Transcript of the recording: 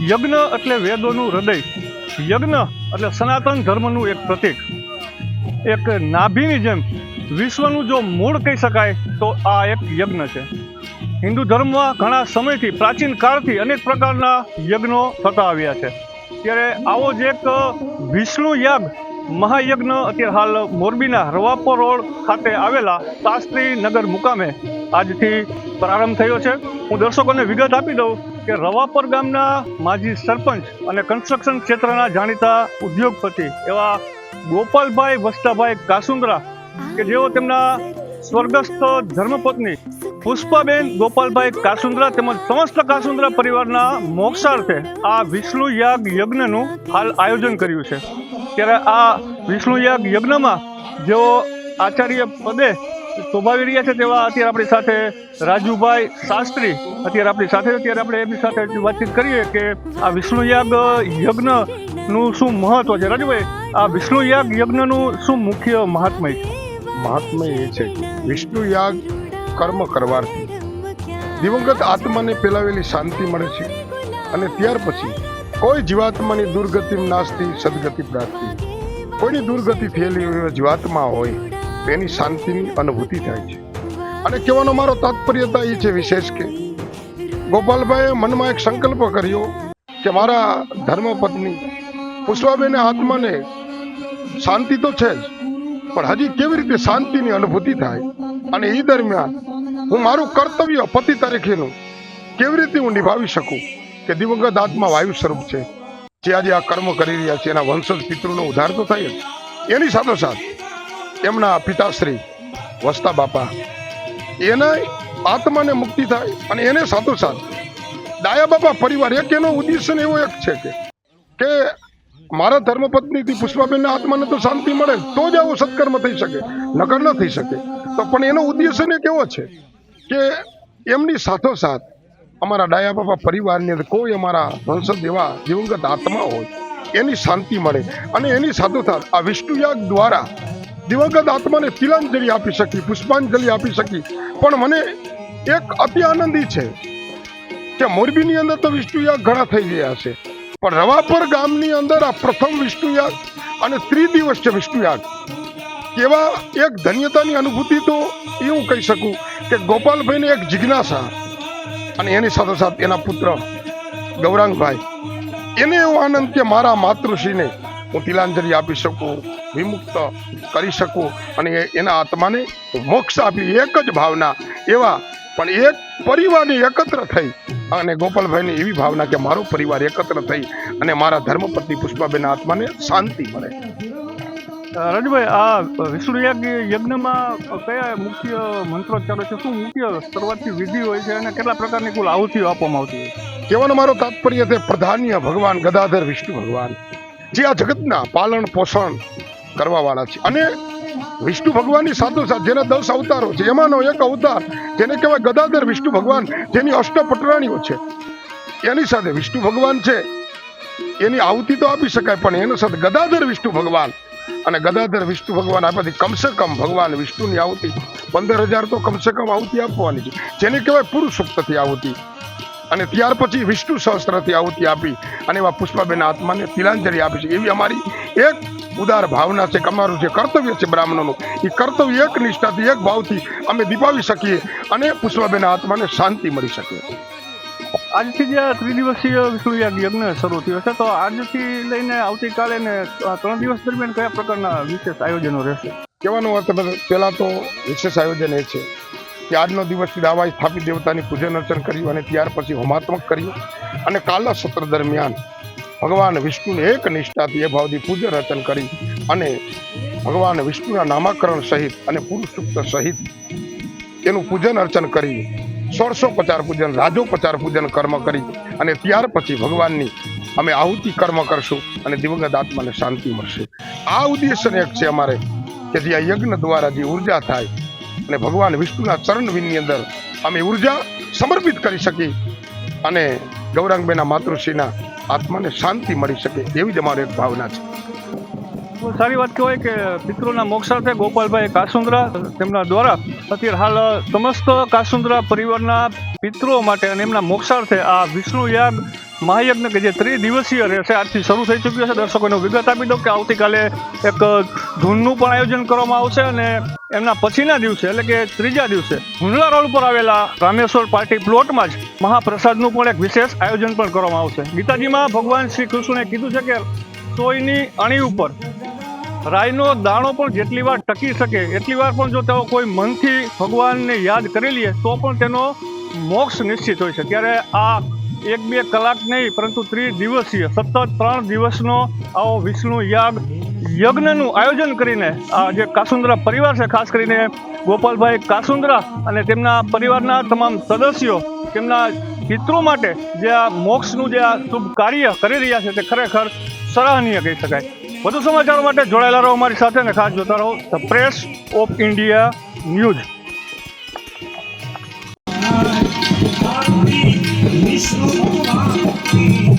યજ્ઞ એટલે વેદોનું હૃદય. યજ્ઞ એટલે સનાતન ધર્મનું એક પ્રતીક. એક નાભીની જેમ વિશ્વનું જો મૂળ કહી શકાય, તો આ એક યજ્ઞ છે. હિન્દુ ધર્મમાં ઘણા સમયથી, પ્રાચીન કાળથી અનેક પ્રકારના યજ્ઞો થતા આવ્યા છે. ત્યારે આવો જ એક વિષ્ણુ યાગ મહાયજ્ઞ અત્યારે હાલ મોરબીના રવાપો રોડ ખાતે આવેલા શાસ્ત્રી નગર મુકામે આજથી પ્રારંભ થયો છે. હું દર્શકોને વિગત આપી દઉં કે રવાપર ગામના માજી સરપંચ અને કન્સ્ટ્રક્શન ક્ષેત્રના જાણીતા ઉદ્યોગપતિ એવા ગોપાલભાઈ વસ્તાભાઈ કાસુંદ્રા કે જેઓ તેમના સ્વર્ગસ્થ ધર્મપત્ની પુષ્પાબેન ગોપાલભાઈ કાસુંદ્રા તેમજ સમસ્ત કાસુંદ્રા પરિવારના મોક્ષાર્થે આ વિષ્ણુ યાગ યજ્ઞનું હાલ આયોજન કર્યું છે. ત્યારે આ વિષ્ણુ યાગ યજ્ઞમાં જેઓ આચાર્ય પદે શોભાવી રહ્યા છે તેવા અત્યારે આપણી સાથે રાજુભાઈ શાસ્ત્રી. અત્યારે આપણી સાથે, અત્યારે આપણે એમની સાથે વાતચીત કરીએ કે આ વિષ્ણુ યાગ યજ્ઞનું શું મહત્વ છે? રાજુભાઈ, આ વિષ્ણુ યાગ યજ્ઞનું શું મુખ્ય મહાત્મય છે? મહાત્મય એ છે, વિષ્ણુ યાગ કર્મ કરવાથી. દિવંગત આત્માને પેલાવેલી શાંતિ મળે છે અને ત્યાર પછી કોઈ જીવાત્માની દુર્ગતિ નાશથી સદગતિ પ્રાપ્તિ. કોઈની દુર્ગતિ થયેલી જીવાત્મા હોય તેની શાંતિની અનુભૂતિ થાય છે. અને કહેવાનો મારો તાત્પર્યતા એ છે વિશેષ કે ગોપાલભાઈએ મનમાં એક સંકલ્પ કર્યો કે મારા ધર્મપત્ની પુષ્પાબેને આત્માને શાંતિ તો છે જ, પણ હજી કેવી રીતે શાંતિની અનુભૂતિ થાય અને એ દરમિયાન હું મારું કર્તવ્ય પતિ તરીકેનું કેવી રીતે હું નિભાવી શકું કે દિવંગત આત્મા વાયુ સ્વરૂપ છે? જે આજે આ કર્મ કરી રહ્યા છે, એના વંશજ પિતૃનો ઉદ્ધાર તો થાય જ. એની સાથોસાથ એમના પિતાશ્રી વસ્તા બાપા. એના આત્માને મુક્તિ થાય અને એને સાથોસાથ ડાયા બાપા પરિવાર એક, એનો ઉદ્દેશ્ય એવો એક છે કે કે મારા ધર્મપત્નીથી પુષ્પાબેનના આત્માને તો શાંતિ મળે, તો જ આવો સત્કર્મ થઈ શકે, નકર ન થઈ શકે. તો પણ એનો ઉદ્દેશ્ય ને કેવો છે કે એમની સાથોસાથ અમારા ડાયા બાપા પરિવારની અંદર કોઈ અમારા વંશજ એવા દિવંગત આત્મા હોય, એની શાંતિ મળે અને એની સાથોસાથ આ વિષ્ણુયાગ દ્વારા દિવંગત આત્માને તિલાંજલિ આપી શકી, પુષ્પાંજલિ આપી શકી. પણ મને એક અતિ આનંદી છે કે મોરબીની અંદર તો વિષ્ણુયાગ ઘણા થઈ ગયા છે પણ રવાપર ગામની અંદર આ પ્રથમ વિષ્ણુયાગ અને ત્રિદિવસ છે વિષ્ણુયાગ. એવા એક ધન્યતાની અનુભૂતિ તો એ હું કહી શકું કે ગોપાલભાઈને એક જિજ્ઞાસા અને એની સાથોસાથ એના પુત્ર ગૌરાંગભાઈ. એને એવો આનંદ કે મારા માતૃશ્રીને હું તિલાંજલિ આપી શકું. વિમુક્ત કરી શકું અને એના આત્માને મોક્ષ આપી એક જ ભાવના એવા પણ એક પરિવારની એકત્ર થઈ. અને ગોપાલભાઈની એવી ભાવના કે મારો પરિવાર એકત્ર થઈ અને મારા ધર્મપત્ની પુષ્પાબેનના આત્માને શાંતિ મળે. રાજુભાઈ આ વિષ્ણુ યજ્ઞમાં કયા મુખ્ય મંત્રોચ્ચારો છે? શું મુખ્ય શરૂઆતથી વિધિ હોય છે અને કેટલા પ્રકારની કુલ આહુતિઓ આપવામાં આવતી હોય કહેવાનો મારો તાત્પર્ય છે પ્રધાન્ય ભગવાન ગદાધર વિષ્ણુ ભગવાન. જે આ જગતના પાલન પોષણ કરવા વાળા છે. અને વિષ્ણુ ભગવાનની સાથોસાથ જેના દસ અવતારો છે, એમાંનો એક અવતાર જેને કહેવાય ગદાધર વિષ્ણુ ભગવાન, જેની અષ્ટપટરાણીઓ છે. એની સાથે વિષ્ણુ ભગવાન છે. એની આહુતિ તો આપી શકાય, પણ એનો સાથે ગદાધર વિષ્ણુ ભગવાન. અને ગદાધર વિષ્ણુ ભગવાન આપવાથી કમસે કમ ભગવાન વિષ્ણુની આહુતિ પંદર હજાર તો કમસે કમ આહુતિ આપવાની છે. જેને કહેવાય પુરુષોક્તથી આહુતિ. અને ત્યાર પછી વિષ્ણુ સહસ્ત્રથી આહુતિ આપી અને એવા પુષ્પાબેન આત્માને તિલાંજલિ આપી છે. એવી અમારી એક ઉદાર ભાવના છે કે અમારું જે કર્તવ્ય છે બ્રાહ્મણોનું એ કર્તવ્ય એક નિષ્ઠાથી એક ભાવથી અમે દીપાવી શકીએ અને પુષ્પાબેન આત્માને શાંતિ મળી શકે. આજથી જે ત્રિદિવસીય વિષ્ણુ યજ્ઞ શરૂ થયો છે તો આજથી લઈને આવતીકાલે ને ત્રણ દિવસ દરમિયાન કયા પ્રકારના વિશેષ આયોજનો રહેશે? કહેવાનો અર્થ પહેલાં તો વિશેષ આયોજન એ છે કે આજનો દિવસ દાવા સ્થાપિત દેવતાની પૂજન અર્ચન કર્યું અને ત્યાર પછી હોમાત્મક કર્યું. અને કાલા સત્ર દરમિયાન ભગવાન વિષ્ણુને એક નિષ્ઠાથી એ ભાવથી પૂજન અર્ચન કરી અને ભગવાન વિષ્ણુના નામાકરણ સહિત અને પુરુષ સહિત એનું પૂજન અર્ચન કરી. સોળસો પચાર પૂજન રાજો પચાર પૂજન કર્મ કરી અને ત્યાર પછી ભગવાનની અમે આહુતિ કર્મ કરશું અને દિવંગત આત્માને શાંતિ મળશે. આ ઉદ્દેશન એક છે અમારે કે જે આ યજ્ઞ દ્વારા જે ઊર્જા થાય અને ભગવાન વિષ્ણુના ચરણ અંદર અમે ઊર્જા સમર્પિત કરી શકીએ અને ગૌરાંગબેના માતૃશ્રીના આત્માને શાંતિ મળી શકે એવી જ અમારી એક ભાવના છે. સારી વાત કહેવાય કે પિતૃના મોક્ષાર્થે ગોપાલભાઈ કાસુંદ્રા તેમના દ્વારા અત્યારે હાલ સમસ્ત કાસુંદ્રા પરિવારના પિત્રો માટે અને એમના મોક્ષાર્થે આ વિષ્ણુ યાગ મહાયજ્ઞ કે જે ત્રિદિવસીય રહેશે, આજથી શરૂ થઈ ચૂક્યો છે. દર્શકોને વિગત આપી દઉં કે આવતીકાલે એક ધૂનનું પણ આયોજન કરવામાં આવશે અને એમના પછીના દિવસે, એટલે કે ત્રીજા દિવસે હુંડલા રોડ પર આવેલા રામેશ્વર પાર્ટી પ્લોટમાં જ મહાપ્રસાદનું પણ એક વિશેષ આયોજન પણ કરવામાં આવશે. ગીતાજીમાં ભગવાન શ્રી કૃષ્ણે કીધું છે કે સોયની અણી ઉપર રાયનો દાણો પણ જેટલી વાર ટકી શકે, એટલી વાર પણ જો તેઓ કોઈ મનથી ભગવાનને યાદ કરી લે, તો પણ તેનો મોક્ષ નિશ્ચિત હોય છે. ત્યારે આ એક બે કલાક નહીં, પરંતુ ત્રિદિવસીય, સતત ત્રણ દિવસનો આવો વિષ્ણુ યાગ યજ્ઞનું આયોજન કરીને આ જે કાસુંદ્રા પરિવાર છે, ખાસ કરીને ગોપાલભાઈ કાસુંદ્રા અને તેમના પરિવારના તમામ સદસ્યો, તેમના મિત્રો માટે જે આ મોક્ષનું જે આ શુભ કાર્ય કરી રહ્યા છે, તે ખરેખર સરાહનીય કહી શકાય. વધુ સમાચારો માટે જોડાયેલા રહો અમારી સાથે અને ખાસ જોતા રહો the press of India news Vishnu